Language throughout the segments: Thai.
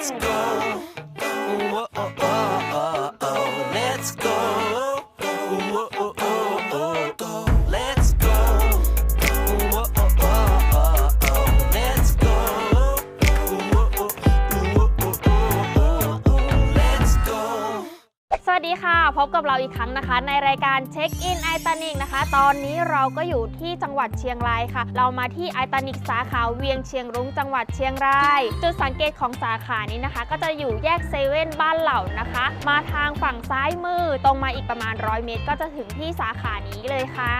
Let's go. Whoa, oh, oh, uh, uh, uh. ค่ะ พบกับเราอีกครั้งนะคะ ในรายการเช็คอินไอตานิกนะคะ ตอนนี้เราก็อยู่ที่จังหวัดเชียงรายค่ะ เรามาที่ไอตานิกสาขาเวียงเชียงรุ้งจังหวัดเชียงราย จุดสังเกตของสาขานี้นะคะ ก็จะอยู่แยกเซเว่นบ้านเหล่านะคะ มาทางฝั่งซ้ายมือตรงมาอีกประมาณ 100 เมตร ก็จะถึงที่สาขานี้เลยค่ะ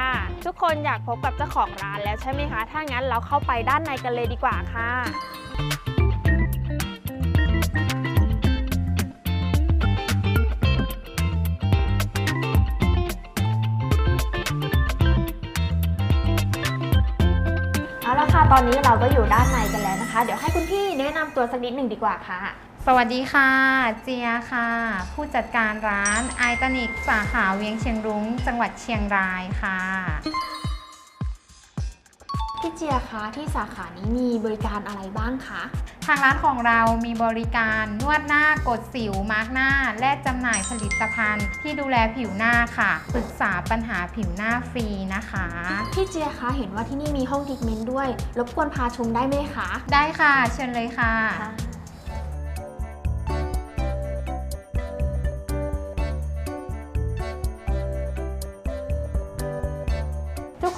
ทุกคนอยากพบกับเจ้าของร้านแล้วใช่ไหมคะ ถ้างั้นเราเข้าไปด้านในกันเลยดีกว่าค่ะ ตอนนี้เราก็อยู่ด้านในกันแล้วนะคะ เดี๋ยวให้คุณพี่แนะนำตัวสักนิดหนึ่งดีกว่าค่ะ สวัสดีค่ะ เจียค่ะ ผู้จัดการร้านไอตานิกสาขาเวียงเชียงรุ้ง จังหวัดเชียงรายค่ะ พี่เจียคะที่สาขานี้มีบริการอะไรบ้างคะทางร้านของเรามีบริการนวดหน้ากดสิวมาร์กหน้า และจำหน่ายผลิตภัณฑ์ ที่ดูแลผิวหน้าค่ะปรึกษาปัญหาผิวหน้าฟรีนะคะ พี่เจียคะเห็นว่าที่นี่มีห้องทรีทเมนต์ด้วย รบกวนพาชมได้ไหมคะ ได้ค่ะ เชิญเลยค่ะ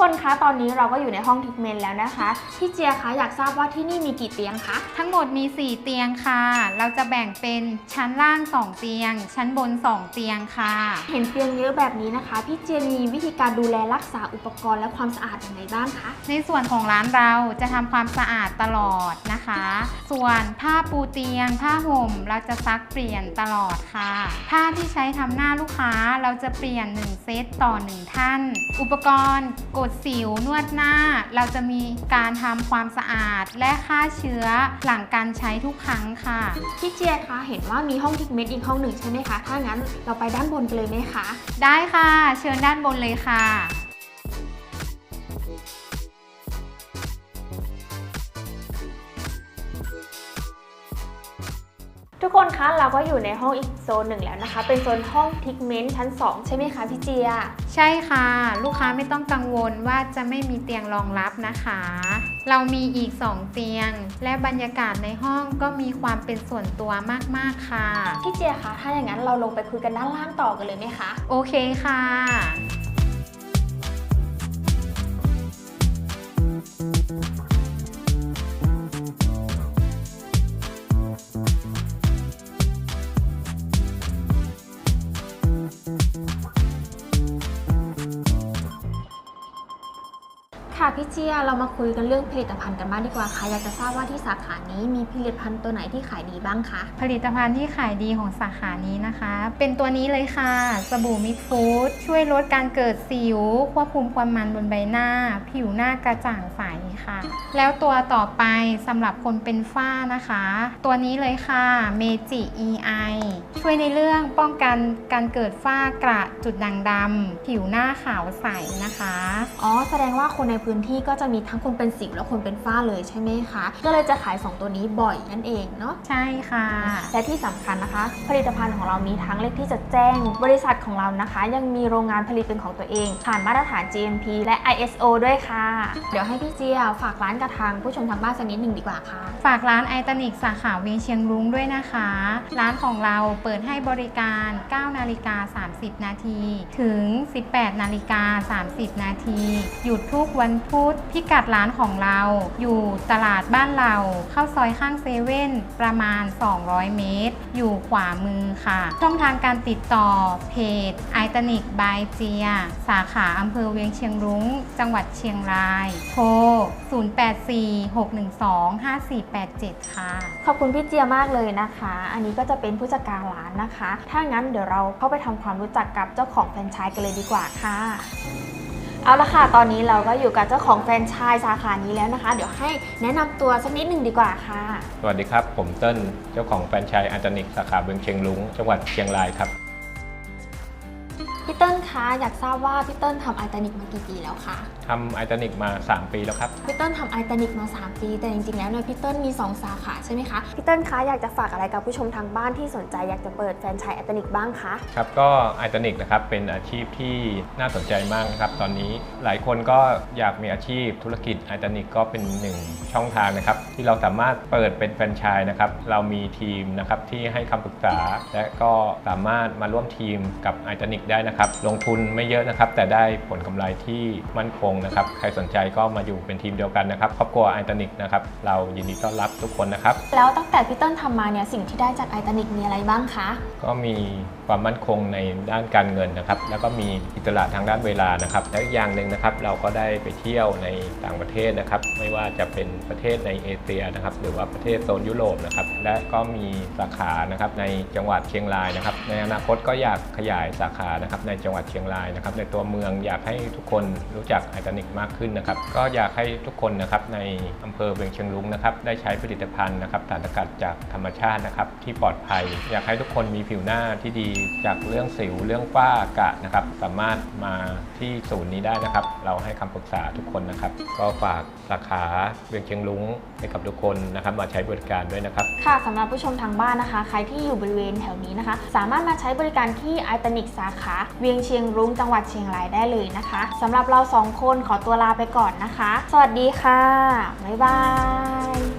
คนคะตอนนี้เราก็อยู่ในห้องทรีทเมนต์แล้วนะคะพี่เจียคะอยากทราบว่าที่นี่มีกี่เตียงคะทั้งหมดมี 4 เตียงค่ะ เราจะแบ่งเป็นชั้นล่าง 2 เตียง ชั้นบน 2 เตียงค่ะ เห็นเตียงเยอะแบบนี้นะคะพี่เจียมีวิธีการดูแลรักษาอุปกรณ์และความสะอาดอย่างไรบ้างคะในส่วนของร้านเราจะทำความสะอาดตลอดนะคะ ส่วนผ้าปูเตียง ผ้าห่มเราจะซักเปลี่ยนตลอดค่ะ ผ้าที่ใช้ทำหน้าลูกค้าเราจะเปลี่ยน 1 เซตต่อ 1 ท่าน อุปกรณ์กดสิวนวดหน้า เราจะมีการทำความสะอาดและฆ่าเชื้อหลังการใช้ทุกครั้งค่ะ พี่เจียคะเห็นว่ามีห้องทรีทเมนต์อีกห้องหนึ่งใช่ไหมคะ ถ้างั้นเราไปด้านบนกันเลยไหมคะ ได้ค่ะ เชิญด้านบนเลยค่ะ ทุกคนคะเราก็อยู่ในห้องอีกโซนหนึ่งแล้วนะคะ เป็นโซนห้องทรีทเมนต์ชั้น 2 ใช่ไหมคะพี่เจีย ใช่ค่ะ ลูกค้าไม่ต้องกังวลว่าจะไม่มีเตียงรองรับนะคะ เรามีอีก 2 เตียง และบรรยากาศในห้องก็มีความเป็นส่วนตัวมากๆค่ะ พี่เจียคะถ้าอย่างนั้นเราลงไปคุยกันด้านล่างต่อกันเลยไหมคะ โอเคค่ะ ค่ะพี่เจียเรามาคุยกันเรื่องผลิตภัณฑ์กันบ้างดีกว่าค่ะอยากจะทราบว่าที่สาขานี้มีผลิตภัณฑ์ตัวไหนที่ขายดีบ้างคะผลิตภัณฑ์ที่ขายดีของสาขานี้นะคะ เป็นตัวนี้เลยค่ะ สบู่มิกฟูดช่วยลดการเกิดสิว ควบคุมความมันบนใบหน้า ผิวหน้ากระจ่างใสค่ะ แล้วตัวต่อไปสำหรับคนเป็นฝ้านะคะ ตัวนี้เลยค่ะเมจิ EI ช่วยในเรื่องป้องกันการเกิดฝ้ากระจุดด่างดำผิวหน้าขาวใสนะคะอ๋อแสดงว่าคนในพื้นที่ก็จะมีทั้งคนเป็นสิวและคนเป็นฝ้าเลยใช่ไหมคะ ก็เลยจะขาย 2 ตัวนี้บ่อยนั่นเองเนาะ ใช่ค่ะ และที่สำคัญนะคะ ผลิตภัณฑ์ของเรามีทั้งเลขที่จะแจ้ง บริษัทของเรานะคะ ยังมีโรงงานผลิตเป็นของตัวเอง ผ่านมาตรฐาน GMP และ ISO ด้วยค่ะ เดี๋ยวให้พี่เจียฝากร้านกับทางผู้ชมทางบ้านสักนิดหนึ่งดีกว่าค่ะ ฝากร้านไอตานิกสาขาเวียงเชียงรุ้งด้วยนะคะ ร้านของเราเปิดให้บริการ 9 นาฬิกา 30 นาที ถึง 18 นาฬิกา 30 นาที หยุดทุกวันพุธพิกัดร้านของเรา อยู่ตลาดบ้านเรา เข้าซอยข้างเซเว่นประมาณ 200 เมตร อยู่ขวามือค่ะ ช่องทางการติดต่อเพจไอตานิกบายเจีย สาขาอำเภอเวียงเชียงรุ้ง จังหวัดเชียงราย โทร 0846125487 ค่ะ ขอบคุณพี่เจียมากเลยนะคะ อันนี้ก็จะเป็นผู้จัดการร้านนะคะ ถ้างั้นเดี๋ยวเราเข้าไปทำความรู้จักกับเจ้าของแฟรนไชส์กันเลยดีกว่าค่ะ เอาละค่ะ ตอนนี้เราก็อยู่กับเจ้าของแฟรนไชส์สาขานี้แล้วนะคะ เดี๋ยวให้แนะนำตัวสักนิดหนึ่งดีกว่าค่ะ สวัสดีครับ ผมเติ้ลเจ้าของแฟรนไชส์อัลตานิกสาขาเบืองเชียงรุ้งจังหวัดเชียงรายครับ พี่เติ้ลคะ อยากทราบว่าพี่เติ้ลทำอัลตานิกมากี่ปีแล้วคะทำไอตานิกมา 3 ปีแล้วครับ พี่เติ้ลทำไอตานิกมา 3 ปี แต่จริงๆ แล้วเนี่ยพี่เติ้ลมี 2 สาขาใช่ไหมคะ พี่เติ้ลคะอยากจะฝากอะไรกับผู้ชมทางบ้านที่สนใจอยากจะเปิดแฟรนไชส์ไอตานิกบ้างคะ ครับ ก็ไอตานิกนะครับเป็นอาชีพที่น่าสนใจมากนะครับ ตอนนี้หลายคนก็อยากมีอาชีพธุรกิจไอตานิกก็เป็นหนึ่งช่องทางนะครับที่เราสามารถเปิดเป็นแฟรนไชส์นะครับเรามีทีมนะครับที่ให้คำปรึกษา และก็สามารถมาร่วมทีมกับไอตานิกได้นะครับลงทุนไม่เยอะนะครับแต่ได้ผลกำไรที่มั่นคงนะครับ ใครสนใจก็มาอยู่เป็นทีมเดียวกันนะครับ ครอบครัวไอตานิกนะครับ เรายินดีต้อนรับทุกคนนะครับ แล้วตั้งแต่พี่เติ้ลทำมาเนี่ยสิ่งที่ได้จากไอตานิกมีอะไรบ้างคะ ก็มีความมั่นคงในด้านการเงินนะครับ แล้วก็มีอิสระทางด้านเวลานะครับ และอีกอย่างหนึ่งนะครับ เราก็ได้ไปเที่ยวในต่างประเทศนะครับ ไม่ว่าจะเป็นประเทศในเอเชียนะครับ หรือว่าประเทศโซนยุโรปนะครับ และก็มีสาขานะครับในจังหวัดเชียงรายนะครับ ในอนาคตก็อยากขยายสาขานะครับในจังหวัดเชียงรายนะครับ ในตัวเมืองอยากให้ทุกคนรู้จักไอตานิกมากขึ้นนะครับ ก็อยากให้ทุกคนนะครับในอำเภอเวียงเชียงรุ้งนะครับได้ใช้ผลิตภัณฑ์นะครับสารสกัดจากธรรมชาตินะครับที่ปลอดภัย อยากให้ทุกคนมีผิวหน้าที่ดีจากเรื่องสิวเรื่องฝ้ากระนะครับ สามารถมาที่ศูนย์นี้ได้นะครับ เราให้คำปรึกษาทุกคนนะครับ ก็ฝากสาขาเวียงเชียงรุ้งให้กับทุกคนนะครับมาใช้บริการด้วยนะครับ ค่ะสำหรับผู้ชมทางบ้านนะคะ ใครที่อยู่บริเวณแถวนี้นะคะ สามารถมาใช้บริการที่ไอตานิกสาขา เวียงเชียงรุ้งจังหวัดเชียงรายได้เลยนะคะสำหรับเราสองคนขอตัวลาไปก่อนนะคะ สวัสดีค่ะ บ๊ายบาย